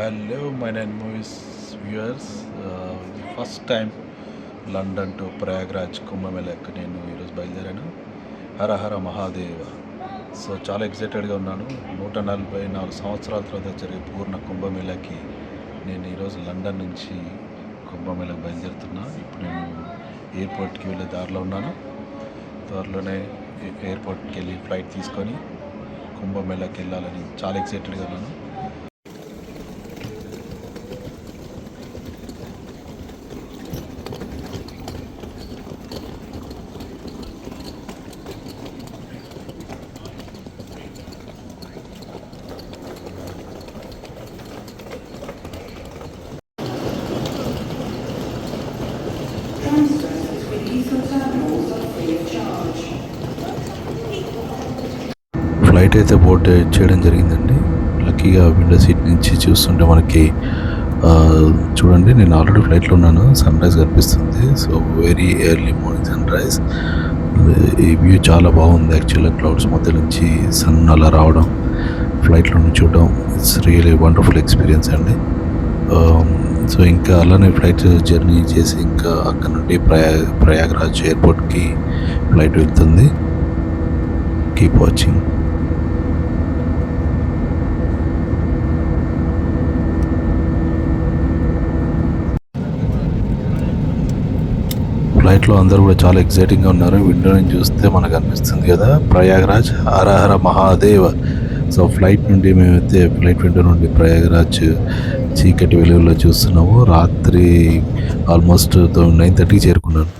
Hello my nine movies viewers first time London to Prayagraj కుంభమేళకి నేను ఈరోజు బయలుదేరాను. హర హర Mahadeva. So చాలా ఎక్సైటెడ్గా ఉన్నాను. నూట నలభై నాలుగు సంవత్సరాల తర్వాత జరిగే పూర్ణ కుంభమేళకి నేను ఈరోజు లండన్ నుంచి కుంభమేళకు బయలుదేరుతున్నా. ఇప్పుడు నేను ఎయిర్పోర్ట్కి వెళ్ళే దారిలో ఉన్నాను. త్వరలోనే ఎయిర్పోర్ట్కి వెళ్ళి ఫ్లైట్ తీసుకొని కుంభమేళకి వెళ్ళాలని చాలా ఎక్సైటెడ్గా ఉన్నాను. ఫ్లైట్ అయితే బోర్డ్ చేయడం జరిగిందండి. లక్కీగా విండో సీట్ నుంచి చూస్తుంటే మనకి చూడండి నేను ఆల్రెడీ ఫ్లైట్లో ఉన్నాను. సన్ రైజ్ కనిపిస్తుంది. So very early morning sunrise ఈ వ్యూ చాలా బాగుంది. యాక్చువల్గా క్లౌడ్స్ మధ్య నుంచి సన్ అలా రావడం ఫ్లైట్లో నుంచి చూడడం ఇట్స్ రియలీ వండర్ఫుల్ ఎక్స్పీరియన్స్ అండి. Um, సో ఇంకా అలానే ఫ్లైట్ జర్నీ చేసి ఇంకా అక్కడ నుండి ప్రయా ప్రయాగ్రాజ్ ఎయిర్పోర్ట్కి ఫ్లైట్ వెళ్తుంది. కీప్ వాచింగ్ ఫ్లైట్లో అందరూ కూడా చాలా ఎక్సైటింగ్గా ఉన్నారు. విండో నుంచి చూస్తే మనకు అనిపిస్తుంది కదా. ప్రయాగరాజ్ హరహర మహాదేవ. సో ఫ్లైట్ నుండి మేమైతే ఫ్లైట్ విండో నుండి ప్రయాగరాజ్ చీకటి వెలుగులో చూస్తున్నాము. రాత్రి ఆల్మోస్ట్ నైన్ థర్టీకి చేరుకున్నాను.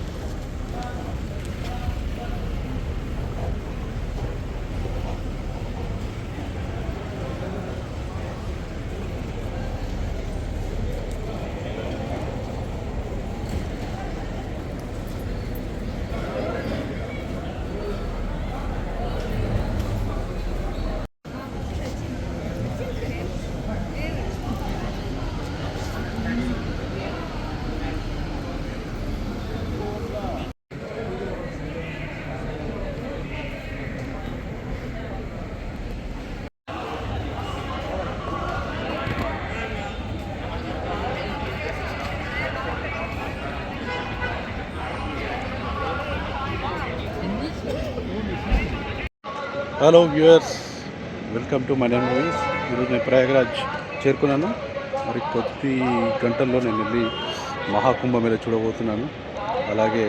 Hello viewers welcome to my name movies ఈరోజు నేను ప్రయాగరాజ్ చేరుకున్నాను. మరి కొద్ది గంటల్లో నేను వెళ్ళి మహాకుంభ మీద చూడబోతున్నాను. అలాగే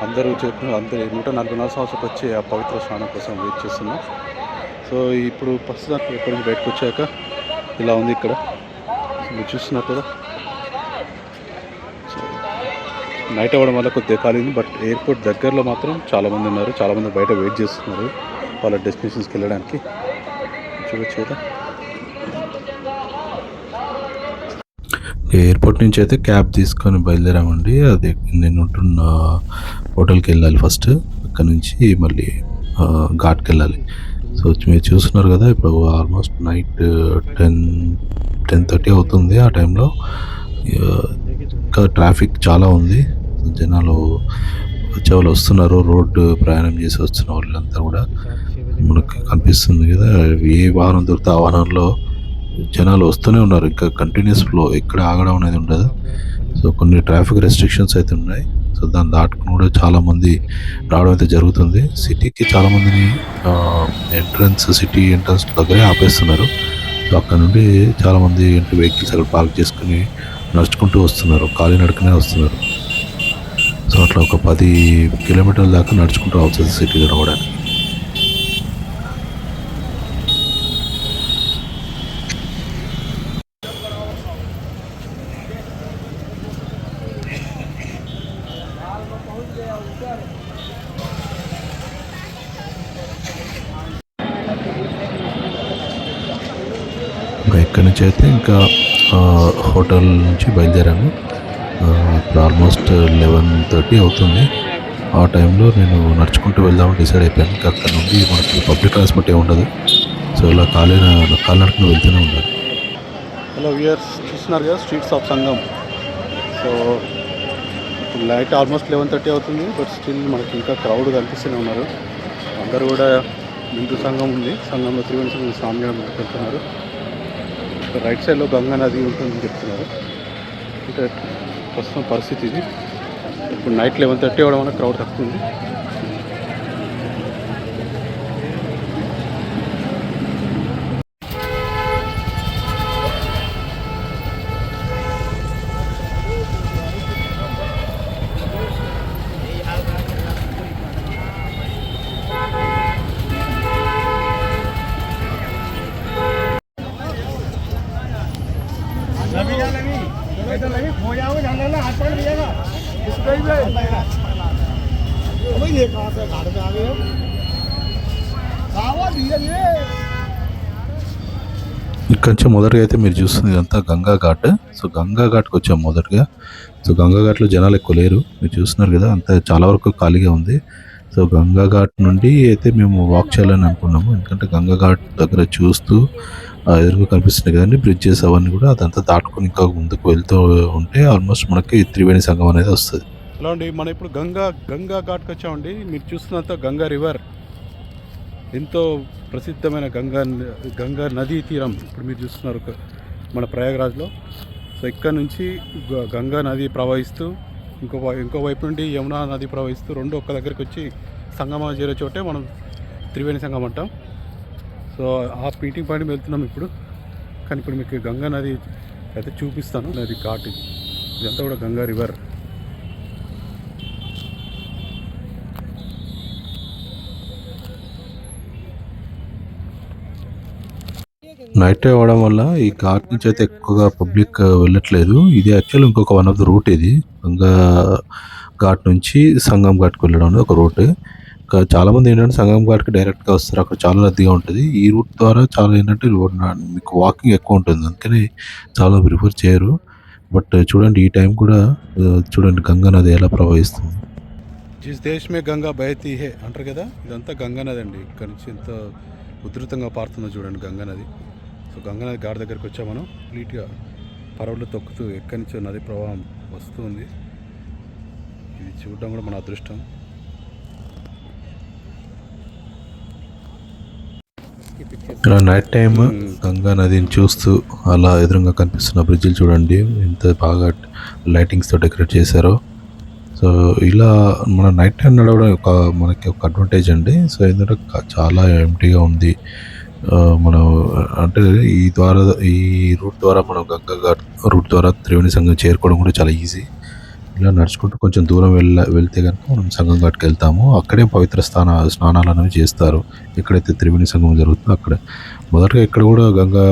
అందరూ చెప్పిన అందరూ నూట నలభై నాలుగు సంవత్సరాలకు వచ్చే ఆ పవిత్ర స్నానం కోసం వెయిట్ చేస్తున్నాం. సో ఇప్పుడు ప్రస్తుతానికి ఎక్కడి నుంచి బయటకు వచ్చాక ఇలా ఉంది ఇక్కడ. మీరు చూస్తున్నారు కదా. నైట్ అవ్వడం వల్ల కొద్దిగా కాలింది బట్ ఎయిర్పోర్ట్ దగ్గరలో మాత్రం చాలామంది ఉన్నారు. చాలామంది బయట వెయిట్ చేస్తున్నారు. వాళ్ళ డెస్టినేషన్స్కి వెళ్ళడానికి చూడొచ్చు కదా. ఎయిర్పోర్ట్ నుంచి అయితే క్యాబ్ తీసుకొని బయలుదేరామండి. అది నేను ఉంటున్న హోటల్కి వెళ్ళాలి ఫస్ట్ అక్కడ నుంచి మళ్ళీ ఘాట్కి వెళ్ళాలి. సో మీరు చూస్తున్నారు కదా ఇప్పుడు almost night ten ten thirty అవుతుంది ఆ టైంలో ఇంకా ట్రాఫిక్ చాలా ఉంది. జనాలు వచ్చే వాళ్ళు వస్తున్నారు రోడ్డు ప్రయాణం చేసి వస్తున్న వాళ్ళంతా కూడా. మనకు కనిపిస్తుంది కదా ఏ వాహనం దొరికితే ఆ వాహనంలో జనాలు వస్తూనే ఉన్నారు. ఇంకా కంటిన్యూస్ ఫ్లో ఎక్కడ ఆగడం అనేది ఉండదు. సో కొన్ని ట్రాఫిక్ రెస్ట్రిక్షన్స్ అయితే ఉన్నాయి. సో దాన్ని దాటుకుని కూడా చాలా మంది రావడం అయితే జరుగుతుంది. సిటీకి చాలా మందిని ఎంట్రన్స్ సిటీ ఎంట్రన్స్ దగ్గరే ఆపేస్తున్నారు. సో అక్కడ నుండి చాలా మంది వెహికల్స్ అక్కడ పార్క్ చేసుకుని నడుచుకుంటూ వస్తున్నారు. కాలినడకనే వస్తున్నారు. సో అట్లా ఒక పది కిలోమీటర్ల దాకా నడుచుకుంటూ అవుతుంది సిటీ రావడానికి ఇంకా ఇక్కడి నుంచి అయితే ఇంకా హోటల్ నుంచి బయలుదేరాము. ఇప్పుడు ఆల్మోస్ట్ లెవెన్ థర్టీ అవుతుంది. ఆ టైంలో నేను నడుచుకుంటూ వెళ్దామని డిసైడ్ అయిపోయాను. ఇంకా అక్కడ నుండి మనకి పబ్లిక్ ట్రాన్స్పోర్ట్ ఏమి ఉండదు. సో ఇలా కాలే కాలినడకన వెళ్తూనే ఉండాలి. హలో వ్యూయర్స్ చూస్తున్నారు కదా స్ట్రీట్స్ ఆఫ్ సంగం సో ఇప్పుడు లైట్ ఆల్మోస్ట్ లెవెన్ థర్టీ అవుతుంది బట్ స్టిల్ మనకి ఇంకా క్రౌడ్ కనిపిస్తూనే ఉన్నారు. అందరూ కూడా హిందూ సంఘం ఉంది. సంఘంలో త్రివేణి సంఘం స్నానం వెళ్తున్నారు రైట్ సైడ్లో గంగా నది ఉంటుందని చెప్తున్నారు. అంటే ప్రస్తుతం పరిస్థితి ఇది. ఇప్పుడు నైట్ లెవెన్ థర్టీ అవ్వడం వల్ల క్రౌడ్ తక్కువ ఉంది. ఇక్కడ నుంచి మొదటిగా అయితే మీరు చూస్తుంది అంతా గంగా ఘాట్. సో గంగా ఘాట్కి వచ్చాం మొదటగా. సో గంగా ఘాట్లో జనాలు ఎక్కువ లేరు. మీరు చూస్తున్నారు కదా అంతా చాలా వరకు ఖాళీగా ఉంది. సో గంగా ఘాట్ నుండి అయితే మేము వాక్ చేయాలని అనుకున్నాము. ఎందుకంటే గంగా ఘాట్ దగ్గర చూస్తూ ఆ, ఎదురుగా కనిపిస్తున్నాయి కదండి బ్రిడ్జెస్ అవన్నీ కూడా. అదంతా దాటుకొని ఇంకా ముందుకు వెళ్తూ ఉంటే ఆల్మోస్ట్ మనకి త్రివేణి సంఘం అనేది వస్తుంది. హలో అండి మనం ఇప్పుడు గంగా గంగా ఘాట్కి వచ్చామండి. మీరు చూస్తున్నంత గంగా రివర్. ఎంతో ప్రసిద్ధమైన గంగా గంగా నదీ తీరం ఇప్పుడు మీరు చూస్తున్నారు మన ప్రయాగరాజ్లో. సో ఇక్కడ నుంచి గంగా నది ప్రవహిస్తూ ఇంకో ఇంకో వైపు నుండి యమునా నది ప్రవహిస్తూ రెండు ఒక్క దగ్గరికి వచ్చి సంగమం చేరే చోటే మనం త్రివేణి సంగమం అంటాం. సో ఆ మీటింగ్ పాయింట్ వెళ్తున్నాం ఇప్పుడు. కానీ ఇప్పుడు మీకు గంగా నది అయితే చూపిస్తాను. నది ఘాట్. ఇదంతా కూడా గంగా రివర్. నైట్ అవ్వడం వల్ల ఈ ఘాట్ నుంచి అయితే ఎక్కువగా పబ్లిక్ వెళ్ళట్లేదు. ఇది యాక్చువల్ ఇంకొక వన్ ఆఫ్ ద రూట్ ఇది. గంగా ఘాట్ నుంచి సంగం ఘాట్కి వెళ్ళడం అనేది ఒక రూట్ ఇంకా చాలామంది ఏంటంటే సంగం ఘాట్కి డైరెక్ట్గా వస్తారు. అక్కడ చాలా రద్దీగా ఉంటుంది. ఈ రూట్ ద్వారా చాలా ఏంటంటే మీకు వాకింగ్ ఎక్కువ ఉంటుంది. అందుకని చాలా ప్రిఫర్ చేయరు. బట్ చూడండి ఈ టైం కూడా చూడండి గంగా నది ఎలా ప్రవహిస్తుంది. జిస్ దేశ్ మే గంగా బయతీ హే అంటారు కదా? ఇదంతా గంగా నది అండి. ఇక్కడ నుంచి ఎంత ఉధృతంగా పారుతుందో చూడండి గంగా నది. సో గంగా నది గాడి దగ్గరికి వచ్చాం మనం. కంప్లీట్గా పరవళ్ళు తొక్కుతూ ఎక్కడి నుంచో నది ప్రవాహం వస్తుంది. ఇది చూడడం కూడా మన అదృష్టం. ఇలా నైట్ టైం గంగా నదిని చూస్తూ అలా ఎదురుగా కనిపిస్తున్న బ్రిడ్జిలు చూడండి. ఎంత బాగా లైటింగ్స్తో డెకరేట్ చేశారో. సో ఇలా మన నైట్ టైం నడవడం ఒక మనకి ఒక అడ్వాంటేజ్ అండి. సో ఏంటంటే చాలా ఎంటీగా ఉంది. మనం అంటే ఈ ద్వారా ఈ రూట్ ద్వారా మనం గంగా ఘాట్ రూట్ ద్వారా త్రివేణి సంఘం చేరుకోవడం కూడా చాలా ఈజీ. ఇలా నడుచుకుంటూ కొంచెం దూరం వెళ్ళ వెళ్తే కనుక మనం సంఘం ఘాట్కి వెళ్తాము. అక్కడే పవిత్ర స్థాన స్నానాలు అనేవి చేస్తారు. ఎక్కడైతే త్రివేణి సంఘం జరుగుతుందో అక్కడ. మొదటగా ఇక్కడ కూడా గంగా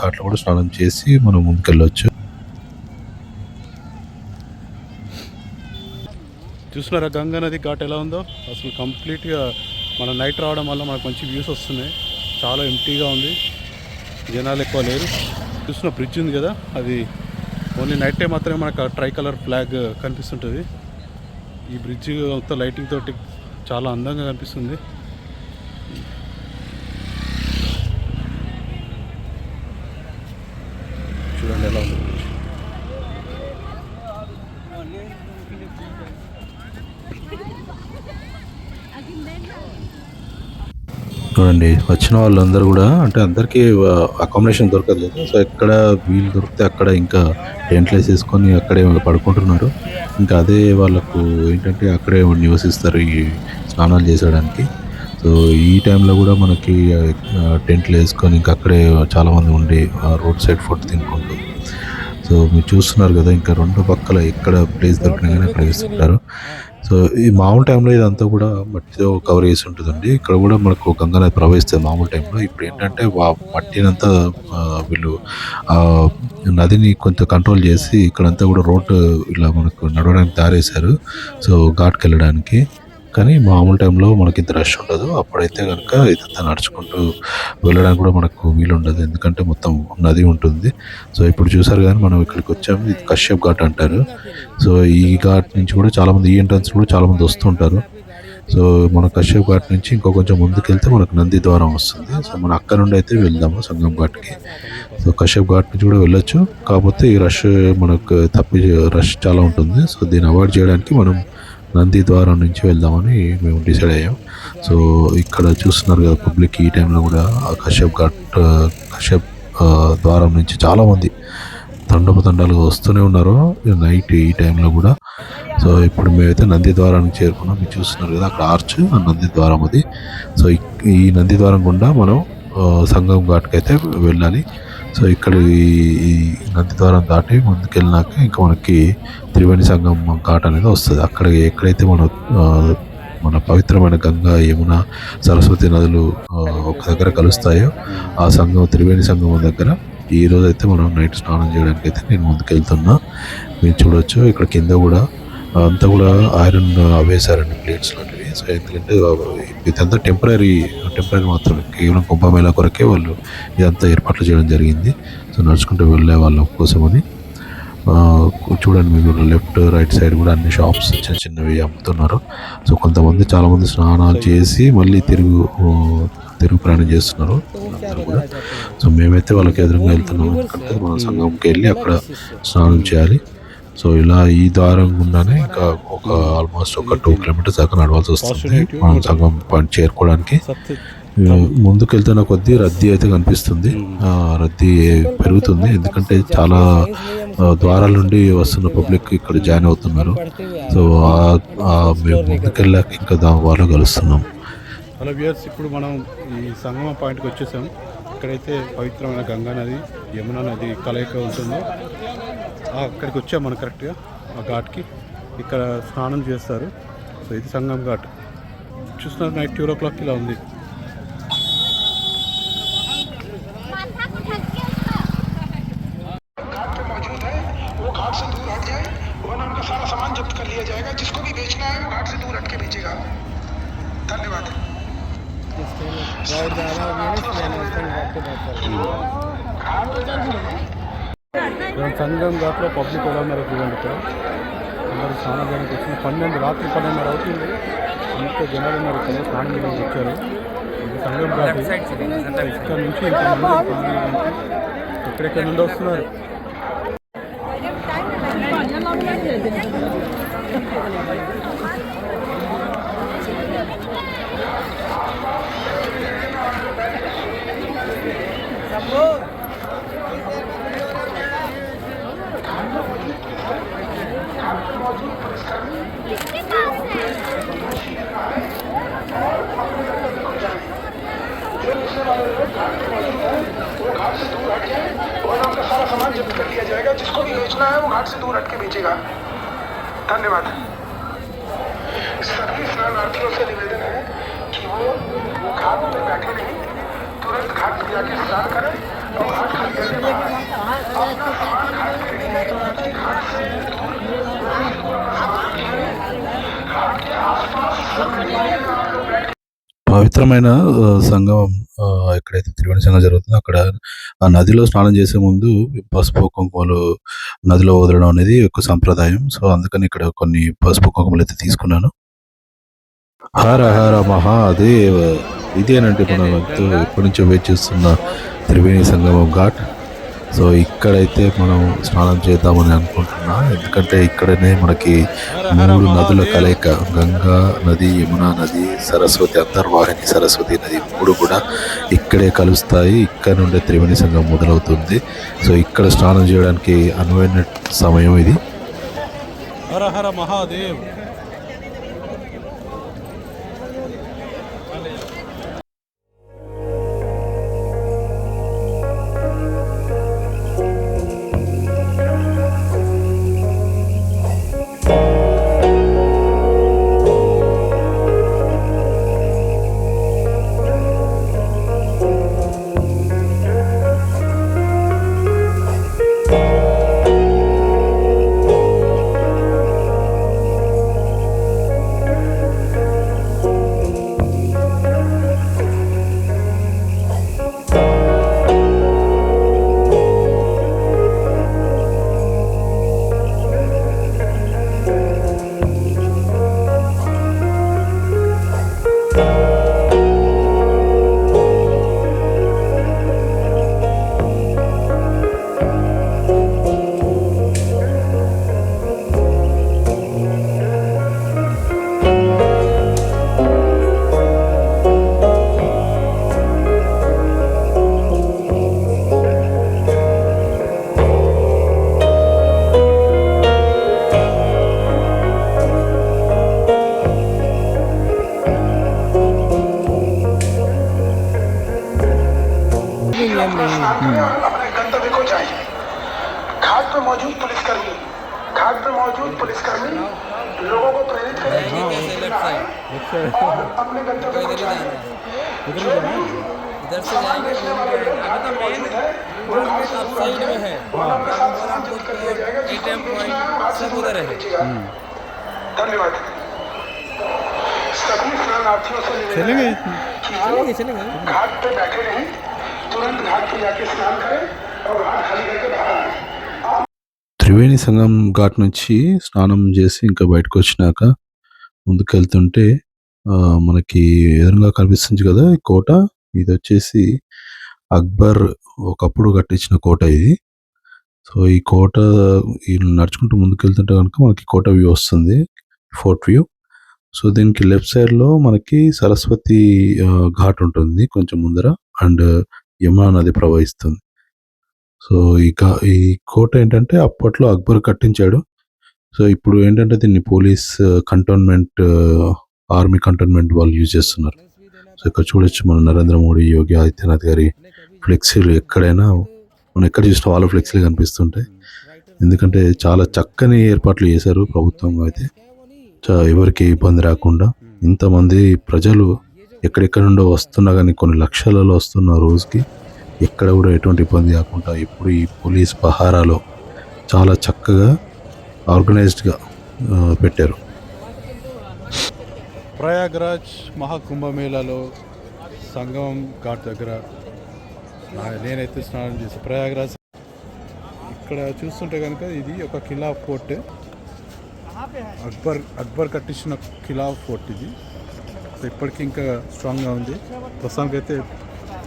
ఘాట్లో కూడా స్నానం చేసి మనం ముందుకెళ్ళవచ్చు చూస్తున్నారా గంగా నది ఘాట్ ఎలా ఉందో? అసలు కంప్లీట్గా మన నైట్ రావడం వల్ల మనకు మంచి వ్యూస్ వస్తున్నాయి. చాలా ఎంటీగా ఉంది. జనాలు ఎక్కువ లేరు. చూస్తున్న బ్రిడ్జ్ ఉంది కదా అది ఓన్లీ నైట్ టైం మాత్రమే మనకు ట్రై కలర్ ఫ్లాగ్ కనిపిస్తుంటుంది. ఈ బ్రిడ్జ్ మొత్తం లైటింగ్ తోటి చాలా అందంగా కనిపిస్తుంది. చూడండి ఎలా ఉంది బ్రిడ్జ్ చూడండి వచ్చిన వాళ్ళందరూ కూడా అంటే అందరికీ అకామిడేషన్ దొరకదు కదా. సో ఎక్కడ వీలు దొరికితే అక్కడ ఇంకా టెంట్లు వేసేసుకొని అక్కడే పడుకుంటున్నారు. ఇంకా అదే వాళ్ళకు ఏంటంటే అక్కడే నివసిస్తారు ఈ స్నానాలు చేసేయడానికి. సో ఈ టైంలో కూడా మనకి టెంట్లు వేసుకొని ఇంకా అక్కడే చాలామంది ఉండి రోడ్ సైడ్ ఫుడ్ తినుకుంటూ సో మీరు చూస్తున్నారు కదా ఇంకా రెండు పక్కల ఎక్కడ ప్లేస్ దొరికినా కానీ అక్కడ వేసుకుంటారు. సో ఈ మామూలు టైంలో ఇదంతా కూడా మట్టితో కవర్ చేసి ఉంటుందండి. ఇక్కడ కూడా మనకు గంగా నది ప్రవహిస్తుంది మామూలు టైంలో ఇప్పుడు ఏంటంటే మట్టినంతా వీళ్ళు నదిని కొంత కంట్రోల్ చేసి ఇక్కడంతా కూడా రోడ్డు ఇలా మనకు నడవడానికి దారేశారు సో ఘాట్కి వెళ్ళడానికి. కానీ మామూలు టైంలో మనకి ఇంత రష్ ఉండదు. అప్పుడైతే కనుక ఇదంతా నడుచుకుంటూ వెళ్ళడానికి కూడా మనకు వీలు ఉండదు ఎందుకంటే మొత్తం నది ఉంటుంది. సో ఇప్పుడు చూసారు కానీ మనం ఇక్కడికి వచ్చాము ఇది కశ్యప్ ఘాట్ అంటారు. సో ఈ ఘాట్ నుంచి కూడా చాలామంది ఈ ఎంట్రన్స్ కూడా చాలామంది వస్తుంటారు సో మన కశ్యప్ ఘాట్ నుంచి ఇంకో కొంచెం ముందుకు వెళ్తే మనకు నంది ద్వారం వస్తుంది. సో మనం అక్కడ నుండి అయితే వెళ్దాము సంగం ఘాట్కి. సో కశ్యప్ ఘాట్ నుంచి కూడా వెళ్ళొచ్చు. కాకపోతే ఈ రష్ మనకు తప్పి రష్ చాలా ఉంటుంది. సో దీన్ని అవాయిడ్ చేయడానికి మనం నంది ద్వారం నుంచి వెళ్దామని మేము డిసైడ్ అయ్యాం. సో ఇక్కడ చూస్తున్నారు కదా పబ్లిక్ ఈ టైంలో కూడా ఆ కశ్యప్ ఘాట్ కశ్యప్ ద్వారం నుంచి చాలామంది తండపు తండాలుగా వస్తూనే ఉన్నారు. నైట్ ఈ టైంలో కూడా. సో ఇప్పుడు మేమైతే నంది ద్వారానికి చేరుకున్నాం. మీరు చూస్తున్నారు కదా అక్కడ ఆర్చ్ ఆ నంది ద్వారం అది. సో ఈ- ఈ నంది ద్వారం గుండా మనం సంగం ఘాట్కి అయితే వెళ్ళాలి. సో ఇక్కడ ఈ నది ద్వారం దాటి ముందుకెళ్ళినాక ఇంకా మనకి త్రివేణి సంగం ఘాట్ అనేది వస్తుంది. అక్కడ ఎక్కడైతే మనం మన పవిత్రమైన గంగా యమున సరస్వతి నదులు ఒక దగ్గర కలుస్తాయో ఆ సంఘం త్రివేణి సంగమం దగ్గర ఈ రోజు అయితే మనం నైట్ స్నానం చేయడానికి అయితే నేను ముందుకెళ్తున్నా. మీరు చూడొచ్చు. ఇక్కడ కింద కూడా అంతా కూడా ఐరన్ వేశారండి ప్లేట్స్ లాంటివి సో ఎందుకంటే ఇదంతా టెంపరీ టెంపరీ మాత్రమే. కేవలం కుంభమేళ కొరకే వాళ్ళు ఇదంతా ఏర్పాట్లు చేయడం జరిగింది. సో నడుచుకుంటూ వెళ్ళే వాళ్ళ కోసమని ఆ, చూడండి మీరు లెఫ్ట్ రైట్ సైడ్ కూడా అన్ని షాప్స్ చిన్న చిన్నవి అమ్ముతున్నారు. సో కొంతమంది చాలామంది స్నానాలు చేసి మళ్ళీ తిరుగు తిరుగు ప్రయాణం చేస్తున్నారు. అందరూ కూడా. సో మేమైతే వాళ్ళకి ఎదురుగా వెళ్తున్నాం. ఎందుకంటే మన సంఘంకి వెళ్ళి అక్కడ స్నానం చేయాలి. సో ఇలా ఈ ద్వారం గుండానే ఇంకా ఒక ఆల్మోస్ట్ ఒక టూ కిలోమీటర్స్ దాకా నడవాల్సి వస్తుంది. మనం సంఘం పాయింట్ చేరుకోవడానికి. సత్య ఆ, ముందుకు వెళ్తున్న కొద్దీ రద్దీ అయితే కనిపిస్తుంది. రద్దీ పెరుగుతుంది. ఎందుకంటే చాలా ద్వారాల నుండి వస్తున్న పబ్లిక్ ఇక్కడ జాయిన్ అవుతున్నారు. సో మేము ముందుకెళ్ళాక ఇంకా దా వాళ్ళు కలుస్తున్నాం. హలో వ్యూయర్స్ ఇప్పుడు మనం ఈ సంగమ పాయింట్కి వచ్చేసాం. ఇక్కడైతే పవిత్రమైన గంగా నది యమునా నది కలయిక ఉంటుందో అక్కడికి వచ్చాం మనం కరెక్ట్గా ఆ ఘాట్కి. ఇక్కడ స్నానం చేస్తారు. సో ఇది సంగం ఘాట్. చూస్తున్నారు నైట్ టూ ఓ క్లాక్ ఇలా ఉంది. ఇక్కడ సంగం ఘాట్లో పబ్లిక్ ఎలా ఉన్నారో చూడండి ఇక్కడ. అందరూ స్నానం చేయడానికి వచ్చిన పన్నెండు రాత్రి పన్నెండున్నర అవుతుంది. ఇంత జనాలు ఉన్నారు ఇక్కడ స్నానం చేయడానికి వచ్చారు. సంగం ఘాట్ ఇక్కడ నుంచి ఇంతమంది స్నానం చేయడానికి ఎక్కడెక్కడ నుండి వస్తున్నారు? से दूर हट के बेचेगा धन्यवाद सभी स्नानार्थियों से निवेदन है कि वो घाट पे बैठे नहीं, तुरंत घाट पे जाके स्नान करें और घाट खाली करने के बाद अपना सामान घाट बाद ही घाट से दूर। घाट के आसपास सब పవిత్రమైన సంగమం ఎక్కడైతే త్రివేణి సంఘం జరుగుతుందో అక్కడ ఆ నదిలో స్నానం చేసే ముందు పసుపు కుంకుమలు నదిలో వదలడం అనేది ఒక సంప్రదాయం. సో అందుకని ఇక్కడ కొన్ని పసుపు కుంకుమలు అయితే తీసుకున్నాను. హర హర మహాదేవ్. ఇదేనంటే మనం ఎంతో ఎప్పటి నుంచో వెయిట్ చేస్తున్న త్రివేణి సంగమం ఘాట్. సో ఇక్కడైతే మనం స్నానం చేద్దామని అనుకుంటున్నా. ఎందుకంటే ఇక్కడనే మనకి మూడు నదుల కలయిక గంగా నది యమునా నది సరస్వతి అంతర్వాహిని సరస్వతి నది మూడు కూడా ఇక్కడే కలుస్తాయి. ఇక్కడ నుండే త్రివేణి సంఘం మొదలవుతుంది. సో ఇక్కడ స్నానం చేయడానికి అనువైన సమయం ఇది. హర హర మహాదేవ్. भी point पूछना है, घाट से सब दूर उधर है। कीजिएगा। धन्यवाद सभी स्नानार्थियों से निवेदन चलेंगे है कि वो चलेंगे घाट पे बैठे रहें तुरंत घाट पे जाके स्नान करें और घाट खाली करके बाहर आएं త్రివేణి సంగం ఘాట్ నుంచి స్నానం చేసి ఇంకా బయటకు వచ్చినాక ముందుకెళ్తుంటే ఆ, మనకి ఎదురుగా కనిపిస్తుంది కదా ఈ కోట ఇది వచ్చేసి అక్బర్ ఒకప్పుడు కట్టించిన కోట ఇది సో ఈ కోట ఈ నడుచుకుంటూ ముందుకెళ్తుంటే కనుక మనకి కోట వ్యూ వస్తుంది ఫోర్ట్ వ్యూ. సో దీనికి లెఫ్ట్ సైడ్లో మనకి సరస్వతి ఘాట్ ఉంటుంది కొంచెం ముందర అండ్ యమునా నది ప్రవహిస్తుంది. సో ఈ కా- ఈ కోట ఏంటంటే అప్పట్లో అక్బర్ కట్టించాడు. సో ఇప్పుడు ఏంటంటే దీన్ని పోలీస్ కంటోన్మెంట్ ఆర్మీ కంటోన్మెంట్ వాళ్ళు యూజ్ చేస్తున్నారు. సో ఇక్కడ చూడొచ్చు మన నరేంద్ర మోడీ యోగి ఆదిత్యనాథ్ గారి ఫ్లెక్సీలు ఎక్కడైనా మనం ఎక్కడ చూసినా వాళ్ళ ఫ్లెక్సీలు కనిపిస్తుంటాయి ఎందుకంటే చాలా చక్కని ఏర్పాట్లు చేశారు ప్రభుత్వం అయితే. ఎవరికి ఇబ్బంది రాకుండా ఇంతమంది ప్రజలు ఎక్కడెక్కడ నుండో వస్తున్నా కానీ కొన్ని లక్షలలో వస్తున్న రోజుకి ఎక్కడ కూడా ఎటువంటి ఇబ్బంది కాకుండా ఇప్పుడు ఈ పోలీస్ పహారాలో చాలా చక్కగా ఆర్గనైజ్డ్గా పెట్టారు. ప్రయాగ్రాజ్ మహాకుంభమేళాలో సంగమం ఘాట్ దగ్గర నేనైతే స్నానం చేసి ప్రయాగరాజ్. ఇక్కడ చూస్తుంటే కనుక ఇది ఒక కిలా ఫోర్ట్. అక్బర్ అక్బర్ కట్టించిన కిలా ఫోర్ట్ ఇది. సో ఇప్పటికీ ఇంకా స్ట్రాంగ్గా ఉంది. ప్రస్తుతానికి అయితే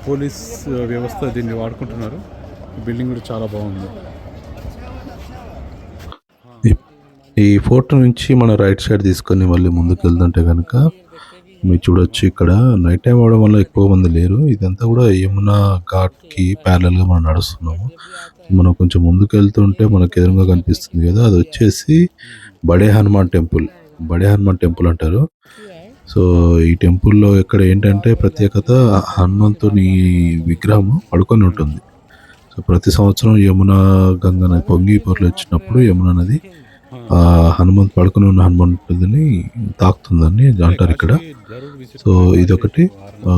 పోలీస్ వ్యవస్థ దీన్ని వాడుకుంటున్నారు. బిల్డింగ్ కూడా చాలా బాగుంది. ఈ- ఫోర్ట్ నుంచి మన రైట్ సైడ్ తీసుకొని మళ్ళీ ముందుకు వెళ్తుంటే కనుక మీరు చూడొచ్చు ఇక్కడ. నైట్ టైం అవడం వల్ల ఎక్కువ మంది లేరు. ఇదంతా కూడా యమునా ఘాట్కి ప్యారలల్గా మనం నడుస్తున్నాము. మనం కొంచెం ముందుకు వెళ్తుంటే మనకు ఎదురుగా కనిపిస్తుంది కదా అది వచ్చేసి బడే హనుమాన్ టెంపుల్. బడే హనుమాన్ టెంపుల్ అంటారు. సో ఈ టెంపుల్లో ఇక్కడ ఏంటంటే ప్రత్యేకత హనుమంతుని విగ్రహం పడుకొని ఉంటుంది. సో ప్రతి సంవత్సరం యమున గంగ నది పొంగి పొరలు వచ్చినప్పుడు యమున నది హనుమంత్ పడుకుని ఉన్న హనుమంతుడిని తాకుతుందని అంటారు ఇక్కడ. సో ఇదొకటి. ఆ,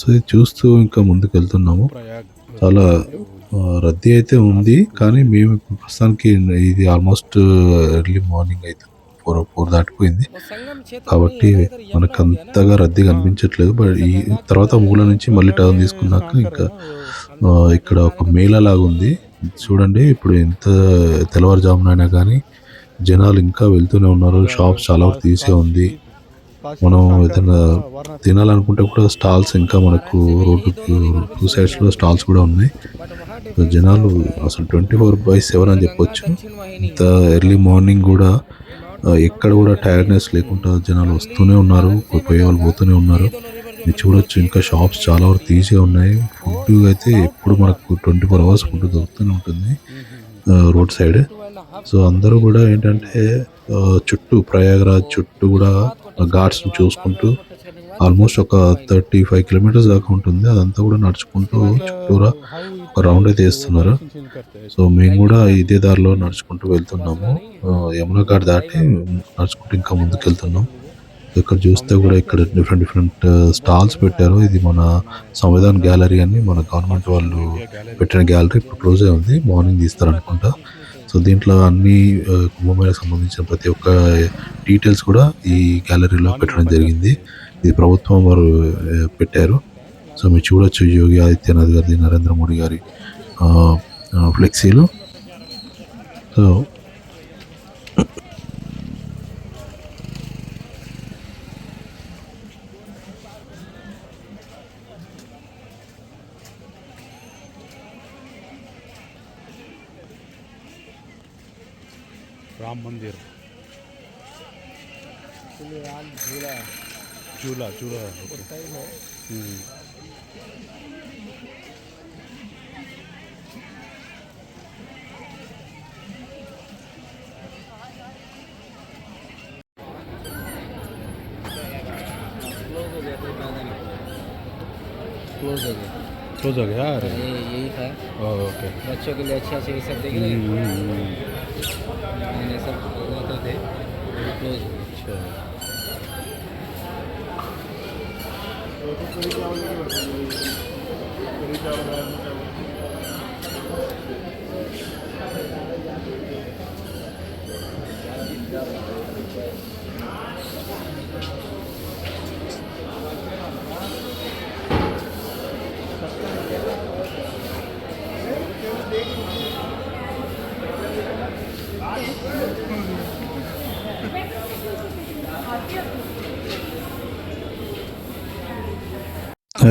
సో ఇది చూస్తూ ఇంకా ముందుకు వెళ్తున్నాము చాలా రద్దీ అయితే ఉంది కానీ మేము ప్రస్తుతానికి ఇది ఆల్మోస్ట్ ఎర్లీ మార్నింగ్ అయితే ఫోర్ ఫోర్ దాటిపోయింది. కాబట్టి మనకు అంతగా రద్దీ కనిపించట్లేదు. బట్ ఈ తర్వాత మూల నుంచి మళ్ళీ టర్న్ తీసుకున్నాక ఇంకా ఇక్కడ ఒక మేళా లాగా ఉంది చూడండి ఇప్పుడు ఎంత తెల్లవారుజామునైనా కానీ జనాలు ఇంకా వెళ్తూనే ఉన్నారు. షాప్స్ చాలా వరకు తీసే ఉంది. మనం ఏదైనా తినాలనుకుంటే కూడా స్టాల్స్ ఇంకా మనకు రోడ్డు టూ సైడ్స్లో స్టాల్స్ కూడా ఉన్నాయి. జనాలు అసలు ట్వంటీ ఫోర్ బై సెవెన్ అని చెప్పొచ్చు. ఇంత ఎర్లీ మార్నింగ్ కూడా ఎక్కడ కూడా టైర్డ్నెస్ లేకుండా జనాలు వస్తూనే ఉన్నారు. పోయే వాళ్ళు పోతూనే ఉన్నారు. మీరు చూడొచ్చు ఇంకా షాప్స్ చాలా వరకు తీసే ఉన్నాయి. ఫుడ్ అయితే ఎప్పుడు మనకు ట్వంటీ ఫోర్ అవర్స్ ఫుడ్ దొరుకుతూనే ఉంటుంది. Road side. సో అందరూ కూడా ఏంటంటే చుట్టూ ప్రయాగరాజ్ చుట్టూ కూడా ఘాట్స్ని చూసుకుంటూ ఆల్మోస్ట్ ఒక థర్టీ ఫైవ్ కిలోమీటర్స్ దాకా ఉంటుంది. అదంతా కూడా నడుచుకుంటూ చుట్టూరా ఒక రౌండ్ అయితే వేస్తున్నారు. సో మేము కూడా ఇదే దారిలో నడుచుకుంటూ వెళ్తున్నాము. యమున యమునా ఘాట్ దాటి నడుచుకుంటూ ఇంకా ముందుకు వెళ్తున్నాం ఇక్కడ చూస్తే కూడా ఇక్కడ డిఫరెంట్ డిఫరెంట్ స్టాల్స్ పెట్టారు. ఇది మన సంవిధాన్ గ్యాలరీ అని మన గవర్నమెంట్ వాళ్ళు పెట్టిన గ్యాలరీ ఇప్పుడు క్లోజ్ అయి ఉంది మార్నింగ్ తీస్తారు అనుకుంటా సో దీంట్లో అన్ని uh, కుంభమేళకు సంబంధించిన ప్రతి ఒక్క డీటెయిల్స్ కూడా ఈ గ్యాలరీలో పెట్టడం జరిగింది. ఇది ప్రభుత్వం వారు uh, పెట్టారు. సో మీరు చూడొచ్చు యోగి ఆదిత్యనాథ్ గారి నరేంద్ర మోడీ గారి ఫ్లెక్సీలో ఫ్లెక్సీలు సో राम मंदिर। झूला। झूला झूला क्लोज हम्म। हो? गया। हाँ, यही था। oh, ओके बच्चों के लिए अच्छा से ये सब देख And it's a lot of day. We're closing. Sure.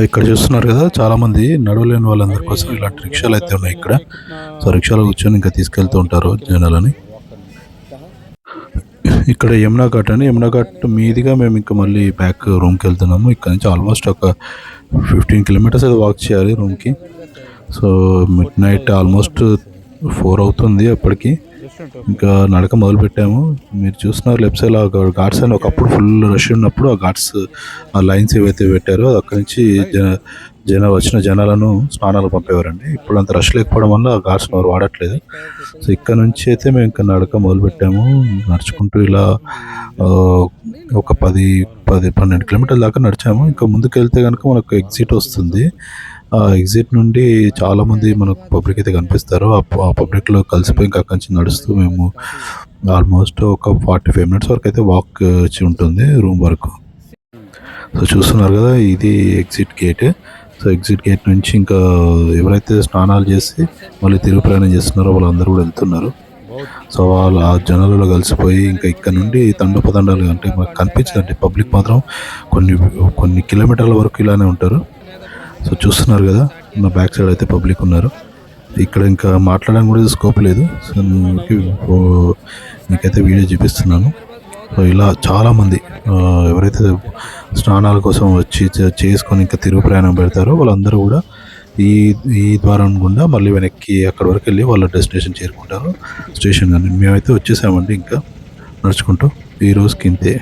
ఇక్కడ చూస్తున్నారు కదా చాలామంది నడవలేని వాళ్ళందరి కోసం ఇలాంటి రిక్షాలు అయితే ఉన్నాయి ఇక్కడ. సో రిక్షాలో కూర్చొని ఇంకా తీసుకెళ్తూ ఉంటారు జనాలని. ఇక్కడ యమునా ఘాట్ అని యమునా ఘాట్ మీదిగా మేము ఇంకా మళ్ళీ బ్యాక్ రూమ్కి వెళ్తున్నాము. ఇక్కడ నుంచి ఆల్మోస్ట్ ఒక ఫిఫ్టీన్ కిలోమీటర్స్ అయితే వాక్ చేయాలి రూమ్కి so midnight almost four అవుతుంది అప్పటికి. ఇంకా నడక మొదలు పెట్టాము మీరు చూస్తున్నారు లెఫ్ట్ సైడ్ ఆ ఘాట్స్ అని ఒకప్పుడు ఫుల్ రష్ ఉన్నప్పుడు ఆ ఘాట్స్ ఆ లైన్స్ ఏవైతే పెట్టారో అక్కడి నుంచి జన జన వచ్చిన జనాలను స్నానాలు పంపేవారండి. ఇప్పుడు అంత రష్ లేకపోవడం వల్ల ఆ ఘాట్స్ ఎవరు వాడట్లేదు. సో ఇక్కడ నుంచి అయితే మేము ఇంకా నడక మొదలు పెట్టాము నడుచుకుంటూ ఇలా ఒక పది పది పన్నెండు కిలోమీటర్ల దాకా నడిచాము. ఇంకా ముందుకు వెళ్తే కనుక మనకు ఎగ్జిట్ వస్తుంది. ఎగ్జిట్ నుండి చాలా మంది మనకు పబ్లిక్ అయితే కనిపిస్తారు. ఆ పబ్లిక్లో పబ్లిక్లో కలిసిపోయి ఇంకా అక్కడి నుంచి నడుస్తూ మేము ఆల్మోస్ట్ ఒక ఫార్టీ ఫైవ్ మినిట్స్ వరకు అయితే వాక్ వచ్చి ఉంటుంది రూమ్ వరకు. సో చూస్తున్నారు కదా ఇది exit gate so exit gate నుంచి ఇంకా ఎవరైతే స్నానాలు చేసి మళ్ళీ తిరుగు ప్రయాణం చేస్తున్నారో వాళ్ళందరూ కూడా వెళ్తున్నారు. సో వాళ్ళు ఆ జనాలలో కలిసిపోయి ఇంకా ఇక్కడ నుండి తండోపతండాలు అంటే మాకు కనిపించదండి. పబ్లిక్ మాత్రం కొన్ని కొన్ని కిలోమీటర్ల వరకు ఇలానే ఉంటారు. సో చూస్తున్నారు కదా నా బ్యాక్ సైడ్ అయితే పబ్లిక్ ఉన్నారు. ఇక్కడ ఇంకా మాట్లాడడానికి కూడా స్కోప్ లేదు. సో మీకైతే వీడియో చూపిస్తున్నాను. సో ఇలా చాలామంది ఎవరైతే స్నానాల కోసం వచ్చి చేసుకొని ఇంకా తిరుగు ప్రయాణం పెడతారో వాళ్ళందరూ కూడా ఈ ఈ ద్వారం గుండా మళ్ళీ వెనక్కి అక్కడ వరకు వెళ్ళి వాళ్ళ డెస్టినేషన్ చేరుకుంటారు. స్టేషన్ కానీ మేమైతే వచ్చేసామండి ఇంకా నడుచుకుంటూ. ఈ రోజుకి ఇంతే.